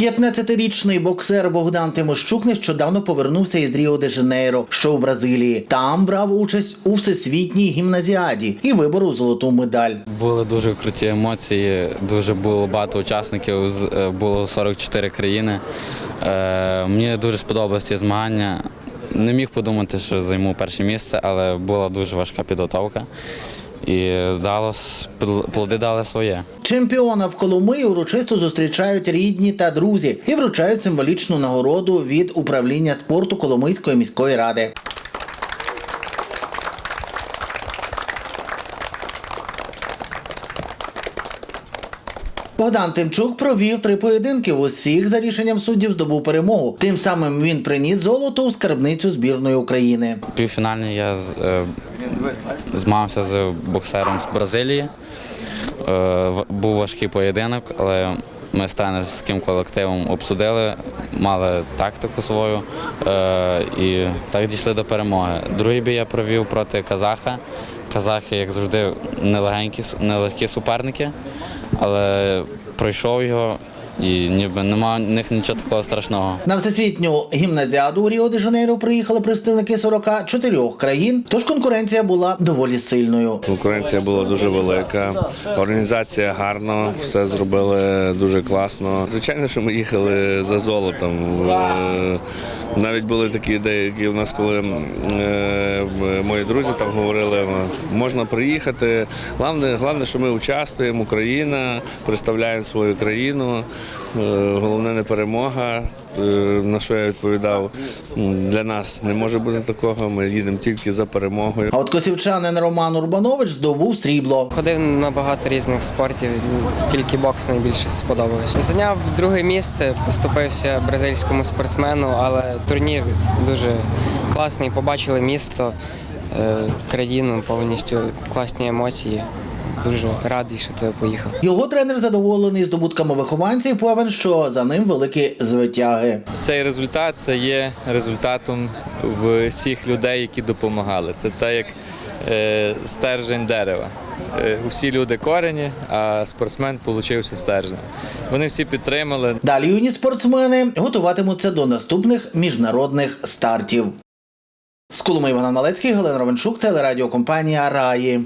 15-річний боксер Богдан Тимощук нещодавно повернувся із Ріо де Жанейро, що у Бразилії. Там брав участь у всесвітній гімназіаді і виборов золоту медаль. Були дуже круті емоції, дуже було багато учасників, е, було 44 країни. Е, Мені дуже сподобалися ці змагання. Не міг подумати, що займу перше місце, але була дуже важка підготовка. І дало, плоди дали своє. Чемпіона в Коломиї урочисто зустрічають рідні та друзі і вручають символічну нагороду від управління спорту Коломийської міської ради. Богдан Тимчук провів три поєдинки. В усіх за рішенням суддів здобув перемогу. Тим самим він приніс золото у скарбницю збірної України. Півфінальні я е, змагався з боксером з Бразилії. Е, Був важкий поєдинок, але ми з тренерським колективом обсудили, мали тактику свою е, і так дійшли до перемоги. Другий бій я провів проти казаха. Казахи, як завжди, нелегкі суперники, але пройшов його і ніби немає в них нічого такого страшного. На всесвітню гімназіаду у Ріо де Жанейро приїхали представники 44 країн, тож конкуренція була доволі сильною. Конкуренція була дуже велика, організація гарно, все зробили дуже класно. Звичайно, що ми їхали за золотом. Е, Навіть були такі ідеї, які в нас, коли е, мої друзі там говорили, можна приїхати. Головне, головне, що ми участвуємо, Україна, представляємо свою країну. Е, Головне не перемога. Е, На що я відповідав, для нас не може бути такого. Ми їдемо тільки за перемогою. А от косівчанин Роман Урбанович здобув срібло. Ходив на багато різних спортів, тільки бокс найбільше сподобався. Зайняв друге місце, поступився бразильському спортсмену, але турнір дуже класний. Побачили місто, е, країну повністю класні емоції. Дуже радий, що туди поїхав. Його тренер задоволений здобутками вихованців. Певен, що за ним великі звитяги. Цей результат це є результатом всіх людей, які допомагали. Це те, як е, стержень дерева. Е, усі люди корені, а спортсмен получився стержнем. Вони всі підтримали. Далі юні спортсмени готуватимуться до наступних міжнародних стартів. З Колуми Івана Малецький, Галина Ровенчук, телерадіокомпанія Раї.